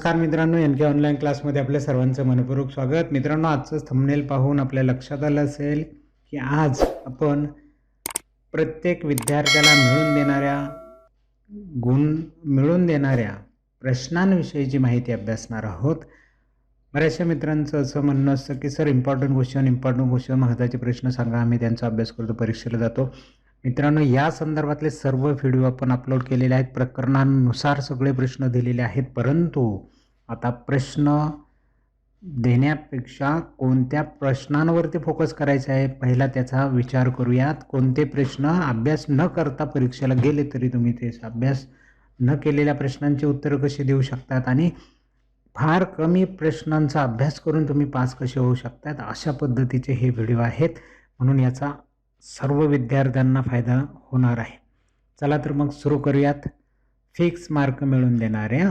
नमस्कार मित्रांनो एन के ऑनलाईन क्लासमध्ये आपल्या सर्वांचं मनपूर्वक स्वागत. मित्रांनो आजचं थंबनेल पाहून आपल्या लक्षात आलं असेल की आज आपण प्रत्येक विद्यार्थ्याला मिळून देणाऱ्या गुण मिळून देणाऱ्या प्रश्नांविषयीची माहिती अभ्यासणार आहोत. बऱ्याचशा मित्रांचं असं म्हणणं असतं की sir important question important question महत्त्वाचे प्रश्न सांगा आम्ही त्यांचा अभ्यास करतो परीक्षेला जातो. मित्रांनो या संदर्भातले सर्व व्हिडिओ आपण अपलोड केलेले आहेत. प्रकरणानुसार सगळे प्रश्न दिलेले आहेत परंतु आता प्रश्न देण्यापेक्षा कोणत्या प्रश्नांवरती फोकस करायचा आहे पहिला त्याचा विचार करूयात. कोणते प्रश्न अभ्यास न करता परीक्षेला गेले तरी तुम्ही ते अभ्यास न केलेल्या प्रश्नांची उत्तरं कशी देऊ शकतात आणि फार कमी प्रश्नांचा अभ्यास करून तुम्ही पास कसे होऊ शकतात अशा पद्धतीचे हे व्हिडिओ आहेत. म्हणून याचा सर्व विद्यार्थ्यांना फायदा होणार आहे. चला तर मग सुरू करूयात. फिक्स मार्क मिळवून देणाऱ्या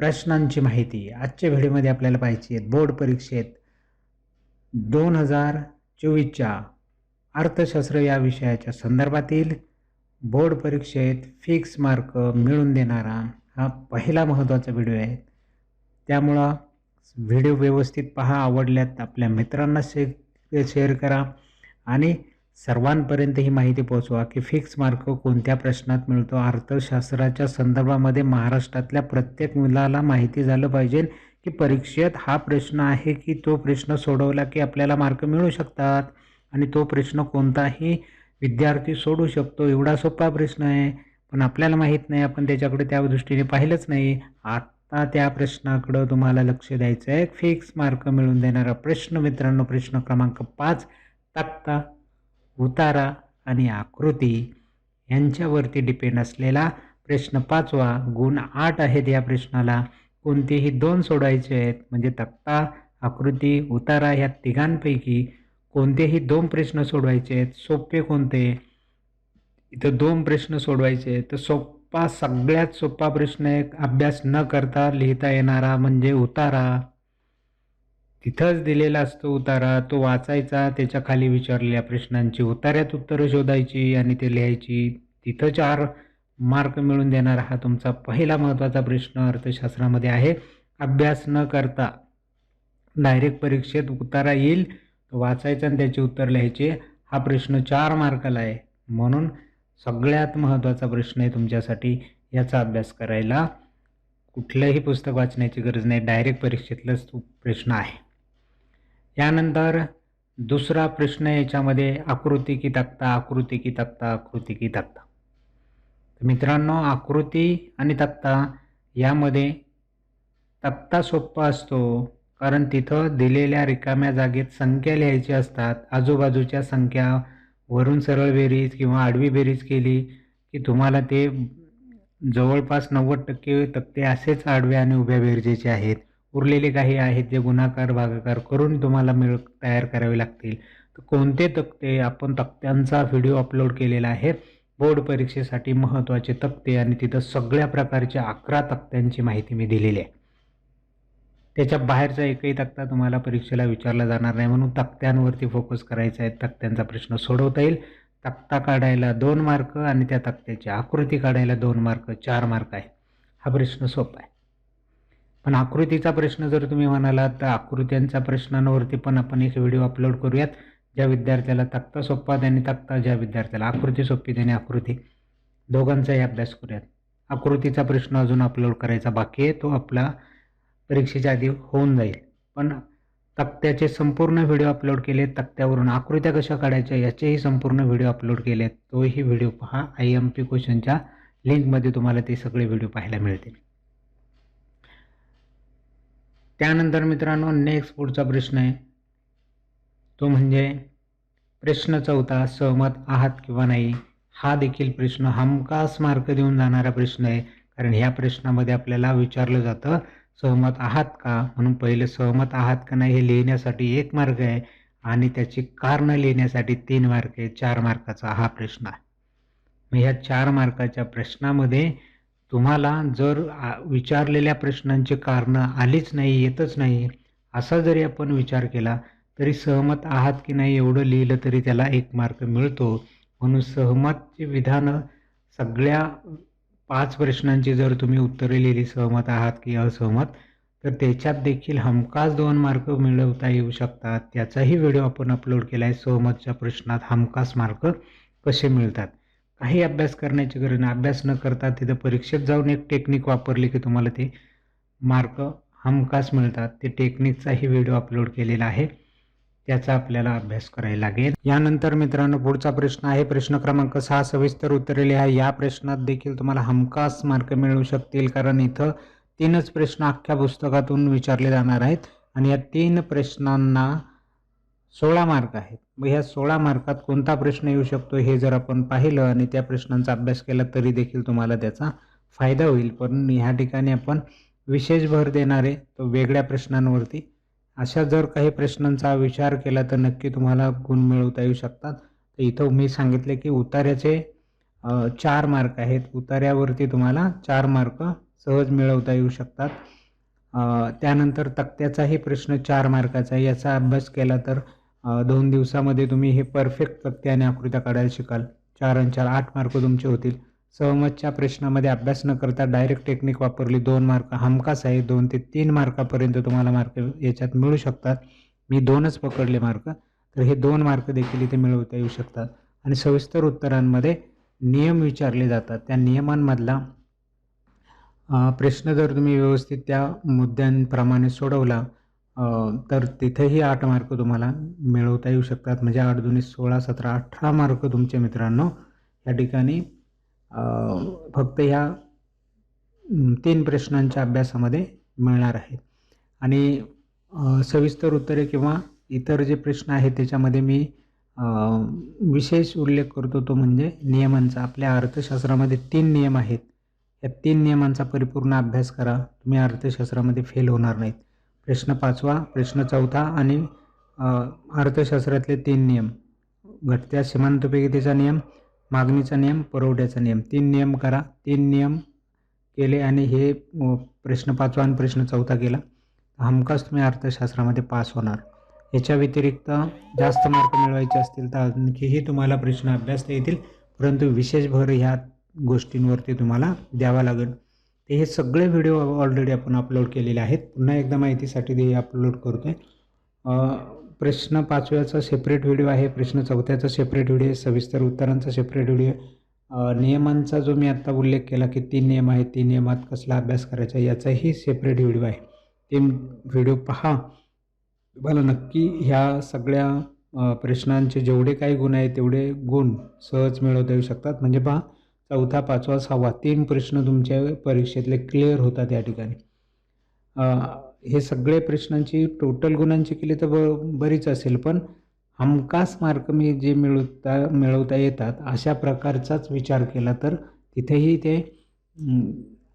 प्रश्नांची माहिती आजच्या व्हिडिओमध्ये आपल्याला पाहिजे आहेत. बोर्ड परीक्षेत दोन हजार चोवीसच्या अर्थशास्त्र या विषयाच्या संदर्भातील बोर्ड परीक्षेत फिक्स मार्क मिळून देणारा हा पहिला महत्त्वाचा व्हिडिओ आहे. त्यामुळं व्हिडिओ व्यवस्थित पहा आवडल्यात आपल्या मित्रांना शे शेअर करा आणि सर्वांपर्यंत ही माहिती पोहोचवा की फिक्स मार्क कोणत्या प्रश्नात मिळतो. अर्थशास्त्राच्या संदर्भामध्ये महाराष्ट्रातल्या प्रत्येक मुलाला माहिती झालं पाहिजे की परीक्षेत हा प्रश्न आहे की तो प्रश्न सोडवला की आपल्याला मार्क मिळू शकतात. आणि तो प्रश्न कोणताही विद्यार्थी सोडू शकतो. एवढा सोपा प्रश्न आहे. पण आपल्याला माहीत नाही. आपण त्याच्याकडे त्या दृष्टीने पाहिलंच नाही. आता त्या प्रश्नाकडं तुम्हाला लक्ष द्यायचं आहे फिक्स मार्क मिळवून देणारा प्रश्न मित्रांनो प्रश्न क्रमांक पाच तक्ता उतारा आणि आकृती यांच्यावरती डिपेंड असलेला प्रश्न पाचवा गुण आठ आहेत या प्रश्नाला. कोणतेही दोन सोडायचे आहेत म्हणजे तक्ता आकृती उतारा ह्या तिघांपैकी कोणतेही दोन प्रश्न सोडवायचे आहेत सोपे कोणते? इथं दोन प्रश्न सोडवायचे आहेत तर सोपा सगळ्यात सोपा प्रश्न एक अभ्यास न करता लिहिता येणारा म्हणजे उतारा. तिथंच दिलेला असतो उतारा तो वाचायचा त्याच्याखाली विचारलेल्या प्रश्नांची उतार्यात उत्तरं शोधायची आणि ते लिहायची. तिथं चार मार्क मिळून देणारा हा तुमचा पहिला महत्त्वाचा प्रश्न अर्थशास्त्रामध्ये आहे. अभ्यास न करता डायरेक्ट परीक्षेत उतारा येईल तो वाचायचा आणि त्याची उत्तर लिहायचे. हा प्रश्न चार मार्काला आहे. म्हणून सगळ्यात महत्त्वाचा प्रश्न आहे तुमच्यासाठी याचा अभ्यास करायला. कुठलंही पुस्तक वाचण्याची गरज नाही. डायरेक्ट परीक्षेतलाच तो प्रश्न आहे. त्यानंतर दुसरा प्रश्न याच्यामध्ये आकृती की तक्ता आकृती की तक्ता आकृती की तक्ता. मित्रांनो आकृती आणि तक्ता यामध्ये तक्ता सोप्पा असतो कारण तिथं दिलेल्या रिकाम्या जागेत संख्या लिहायची असतात. आजूबाजूच्या संख्या वरून सरळ बेरीज किंवा आडवी बेरीज केली की तुम्हाला ते जवळपास नव्वद टक्के तक्ते असेच आडव्या आणि उभ्या बेरजेचे आहेत. उरलेले काही आहेत जे गुणाकार भागाकार करून तुम्हाला मिळ तयार करावे लागतील. तर कोणते तक्ते आपण तक्त्यांचा व्हिडिओ अपलोड केलेला आहे बोर्ड परीक्षेसाठी महत्त्वाचे तक्ते आणि तिथं सगळ्या प्रकारच्या अकरा तक्त्यांची माहिती मी दिलेली आहे. त्याच्या बाहेरचा एकही तक्ता तुम्हाला परीक्षेला विचारला जाणार नाही म्हणून तक्त्यांवरती फोकस करायचा आहे. तक्त्यांचा प्रश्न सोडवता येईल. तक्ता काढायला दोन मार्क आणि त्या तक्त्याची आकृती काढायला दोन मार्क चार मार्क आहे. हा प्रश्न सोपा आहे. पण आकृतीचा प्रश्न जर तुम्ही म्हणालात तर आकृत्यांच्या प्रश्नांवरती पण आपण एक व्हिडिओ अपलोड करूयात. ज्या विद्यार्थ्याला तक्ता सोप्पा त्याने तक्ता ज्या विद्यार्थ्याला आकृती सोपी त्याने आकृती. दोघांचाही अभ्यास करूयात. आकृतीचा प्रश्न अजून अपलोड करायचा बाकी आहे. तो आपला परीक्षेच्या आधी होऊन जाईल. पण तक्त्याचे संपूर्ण व्हिडिओ अपलोड केले तक्त्यावरून आकृत्या कशा काढायच्या याचेही संपूर्ण व्हिडिओ अपलोड केले आहेत. तोही व्हिडिओ पहा. आय एम पी क्वेश्चनच्या लिंकमध्ये तुम्हाला ते सगळे व्हिडिओ पाहायला मिळतील. त्यानंतर मित्रांनो नेक्स्ट पुढचा प्रश्न आहे. तो म्हणजे प्रश्न चौथा सहमत आहात किंवा नाही हा देखील प्रश्न हमखास मार्क देऊन जाणारा प्रश्न आहे. कारण ह्या प्रश्नामध्ये आपल्याला विचारलं जातं सहमत आहात का? म्हणून पहिले सहमत आहात का नाही हे लिहिण्यासाठी एक मार्ग आहे आणि त्याची कारणं लिहिण्यासाठी तीन मार्क आहे. चार मार्काचा हा प्रश्न आहे. मग ह्या चार मार्काच्या प्रश्नामध्ये तुम्हाला जर विचारलेल्या प्रश्नांची कारणं आलीच नाही येतच नाही असा जरी आपण विचार केला तरी सहमत आहात की नाही एवढं लिहिलं तरी त्याला एक मार्क मिळतो. म्हणून सहमतची विधानं सगळ्या पाच प्रश्नांची जर तुम्ही उत्तरे लिहिली सहमत आहात की असहमत तर त्याच्यात देखील हमखास दोन मार्क मिळवता येऊ शकतात. त्याचाही व्हिडिओ आपण अपलोड केला आहे सहमतच्या प्रश्नात हमखास मार्क कसे मिळतात? काही अभ्यास करण्याची गरज नाही. अभ्यास न करता तिथं परीक्षेत जाऊन एक टेक्निक वापरली की तुम्हाला ते मार्क हमखास मिळतात. ते टेक्निकचाही व्हिडिओ अपलोड केलेला आहे. त्याचा आपल्याला अभ्यास करायला लागेल. यानंतर मित्रांनो पुढचा प्रश्न आहे. प्रश्न क्रमांक सहा सविस्तर उत्तरे लिहा. या प्रश्नात देखील तुम्हाला हमखास मार्क मिळू शकतील. कारण इथं तीनच प्रश्न अख्ख्या पुस्तकातून विचारले जाणार आहेत. आणि या तीन प्रश्नांना सोळा मार्क आहेत. मग ह्या सोळा मार्कात कोणता प्रश्न येऊ शकतो हे जर आपण पाहिलं आणि त्या प्रश्नांचा अभ्यास केला तरी देखील तुम्हाला त्याचा फायदा होईल. पण ह्या ठिकाणी आपण विशेष भर देणारे तो वेगळ्या प्रश्नांवरती. अशा जर काही प्रश्नांचा विचार केला तर नक्की तुम्हाला गुण मिळवता येऊ शकतात. तर इथं मी सांगितले की उतार्याचे चार मार्क आहेत. उतार्यावरती तुम्हाला चार मार्क सहज मिळवता येऊ शकतात. त्यानंतर तक्त्याचाही प्रश्न चार मार्काचा आहे. याचा अभ्यास केला तर दोन दिवसामध्ये तुम्ही हे परफेक्ट तक्ते आणि आकृत्या काढायला शिकाल. चार आणि चार आठ मार्क तुमचे होतील. सहमतच्या प्रश्नामध्ये अभ्यास न करता डायरेक्ट टेक्निक वापरली दोन मार्क हमखास आहे. दोन ते तीन मार्कापर्यंत तुम्हाला मार्क याच्यात मिळू शकतात. मी दोनच पकडले मार्क तर हे दोन मार्क देखील इथे मिळवता येऊ शकतात. आणि सविस्तर उत्तरांमध्ये नियम विचारले जातात. त्या नियमांमधला प्रश्न जर तुम्ही व्यवस्थित त्या मुद्द्यांप्रमाणे सोडवला तर तिथेही आठ मार्क तुम्हाला मिळवता येऊ शकतात. म्हणजे आठ दोन्ही सोळा सतरा अठरा मार्क तुमचे मित्रांनो या ठिकाणी फक्त ह्या तीन प्रश्नांच्या अभ्यासामध्ये मिळणार आहेत आणि सविस्तर उत्तरे किंवा इतर जे प्रश्न आहेत त्याच्यामध्ये मी विशेष उल्लेख करतो तो म्हणजे नियमांचा. आपल्या अर्थशास्त्रामध्ये तीन नियम आहेत. या तीन नियमांचा परिपूर्ण अभ्यास करा. तुम्ही अर्थशास्त्रामध्ये फेल होणार नाहीत. प्रश्न पाचवा प्रश्न चौथा आणि अर्थशास्त्रातले तीन नियम. घटत्या सीमांतोपयोगितेचा नियम मागणीचा नियम पुरवठ्याचा नियम. तीन नियम करा. तीन नियम केले आणि हे प्रश्न पाचवा आणि प्रश्न चौथा केला. हमखास तुम्ही अर्थशास्त्रामध्ये पास होणार. याच्या व्यतिरिक्त जास्त मार्क मिळवायचे असतील तर आणखीही तुम्हाला प्रश्न अभ्यासता येतील. परंतु विशेष भर ह्या गोष्टींवरती तुम्हाला द्यावा लागेल. ते हे सगळे व्हिडिओ ऑलरेडी आपण अपलोड केलेले आहेत. पुन्हा एकदा माहितीसाठी ते अपलोड करतो आहे प्रश्न पाचव्याचा सेपरेट व्हिडिओ आहे. प्रश्न चौथ्याचा सेपरेट व्हिडिओ आहे. सविस्तर उत्तरांचा सेपरेट व्हिडिओ नियमांचा जो मी आत्ता उल्लेख केला की तीन नियम आहेत. तीन नियमात कसला अभ्यास करायचा याचाही सेपरेट व्हिडिओ आहे. ते व्हिडिओ पहा. तुम्हाला नक्की ह्या सगळ्या प्रश्नांचे जेवढे काही गुण आहेत तेवढे गुण सहज मिळवता येऊ शकतात. म्हणजे पहा चौथा पाचवा सहावा तीन प्रश्न तुमच्या परीक्षेतले क्लिअर होतात या ठिकाणी. हे सगळे प्रश्नांची टोटल गुणांची केली तर ब बरीच असेल पण हमखास मार्क मी जे मिळवता मिळवता येतात अशा प्रकारचाच विचार केला तर तिथेही ते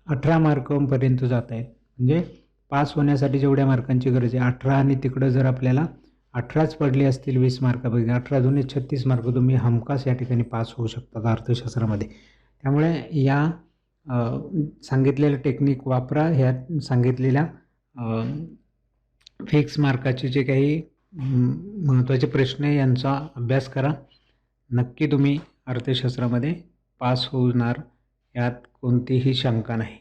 अठरा मार्कपर्यंत जात आहेत. म्हणजे पास होण्यासाठी जेवढ्या मार्कांची गरज आहे अठरा आणि तिकडं जर आपल्याला अठराच पडले असतील वीस मार्कापैकी अठरा दोन्ही छत्तीस मार्क तुम्ही हमखास या ठिकाणी पास होऊ शकतात अर्थशास्त्रामध्ये. त्यामुळे या सांगितलेलं टेक्निक वापरा ह्या सांगितलेल्या फिक्स मार्काचे जे काही महत्त्वाचे प्रश्न आहे यांचा अभ्यास करा. नक्की तुम्ही अर्थशास्त्रामध्ये पास होणार यात कोणतीही शंका नाही.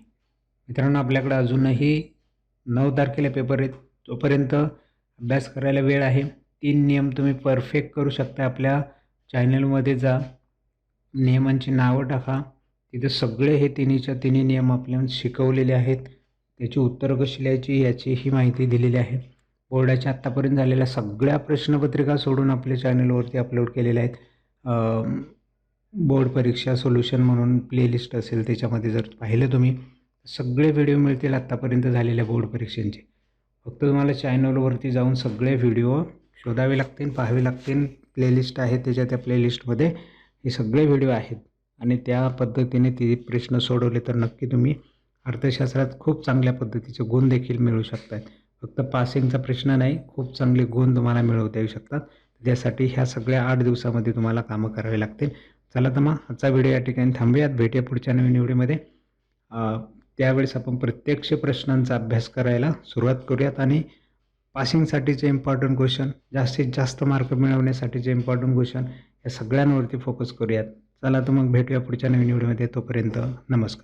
मित्रांनो आपल्याकडे अजूनही नऊ तारखेला पेपर आहेत तोपर्यंत अभ्यास करायला वेळ आहे. तीन नियम तुम्ही परफेक्ट करू शकता. आपल्या चॅनलमध्ये जा. नियमांची नावं टाका. तिथे सगळे हे तिन्हीच्या तिन्ही नियम आपल्याला शिकवलेले आहेत. त्याची उत्तरं कशी लिहायची याचीही माहिती दिलेली आहे. बोर्डाच्या आत्तापर्यंत झालेल्या सगळ्या प्रश्नपत्रिका सोडून आपल्या चॅनलवरती अपलोड केलेल्या आहेत. बोर्ड परीक्षा सोल्युशन म्हणून प्लेलिस्ट असेल त्याच्यामध्ये जर पाहिलं तुम्ही सगळे व्हिडिओ मिळतील आत्तापर्यंत झालेल्या बोर्ड परीक्षांचे. फक्त तुम्हाला चॅनलवरती जाऊन सगळे व्हिडिओ शोधावे लागतील पाहावे लागतील. प्लेलिस्ट आहे त्याच्या त्या प्लेलिस्टमध्ये. हे सगळे व्हिडिओ आहेत आणि त्या पद्धतीने ते प्रश्न सोडवले तर नक्की तुम्ही अर्थशास्त्रात खूप चांगल्या पद्धतीचे गुण देखील मिळू शकतात फक्त पासिंगचा प्रश्न नाही खूप चांगले गुण तुम्हाला मिळवता येऊ शकतात. त्यासाठी ह्या सगळ्या आठ दिवसामध्ये तुम्हाला कामं करावी लागतील. चला तर मग आजचा व्हिडिओ या ठिकाणी थांबूयात. भेटूया पुढच्या नवीन व्हिडिओमध्ये. त्यावेळेस आपण प्रत्यक्ष प्रश्नांचा अभ्यास करायला सुरुवात करूयात आणि पासिंगसाठीचे इम्पॉर्टंट क्वेश्चन जास्तीत जास्त मार्क मिळवण्यासाठीचे इम्पॉर्टंट क्वेश्चन या सगळ्यांवरती फोकस करूयात. चला तर मग भेटूया पुढच्या नवीन व्हिडिओमध्ये तोपर्यंत नमस्कार.